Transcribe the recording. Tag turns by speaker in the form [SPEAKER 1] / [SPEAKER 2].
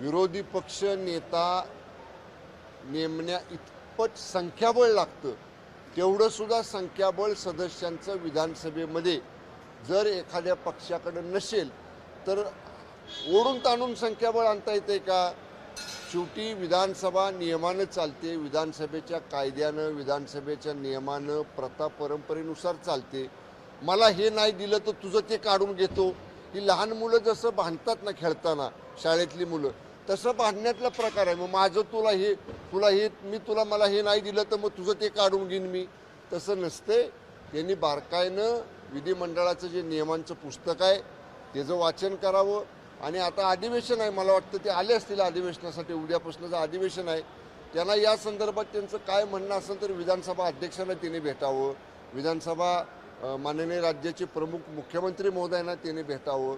[SPEAKER 1] विरोधी पक्ष नेता नेमण्या इतपत संख्याबळ लागतं. तेवढं सुद्धा संख्याबळ सदस्यांचं विधानसभेमध्ये जर एखाद्या पक्षाकडं नसेल तर ओढून ताणून संख्याबळ आणता येते का? शेवटी विधानसभा नियमानं चालते विधानसभेच्या कायद्यानं विधानसभेच्या नियमानं प्रथा परंपरेनुसार चालते. मला हे नाही दिलं तर तुझं ते काढून घेतो. ही लहान मुलं जसं बांधतात ना खेळताना शाळेतली मुलं तसं भांडण्यातला प्रकार आहे. मग माझं तुला हे तुला हे मी तुला मला हे नाही दिलं तर मग तुझं ते काढून घेईन मी. तसं नसते. त्यांनी बारकाईनं विधिमंडळाचं जे नियमांचं पुस्तक आहे त्याचं वाचन करावं. आणि आता अधिवेशन आहे मला वाटतं ते आले असतील अधिवेशनासाठी उद्यापासूनचं अधिवेशन आहे. त्यांना या संदर्भात त्यांचं काय म्हणणं असेल तर विधानसभा अध्यक्षांना त्यांनी भेटावं. विधानसभा माननीय राज्याचे प्रमुख मुख्यमंत्री महोदयांना त्यांनी भेटावं.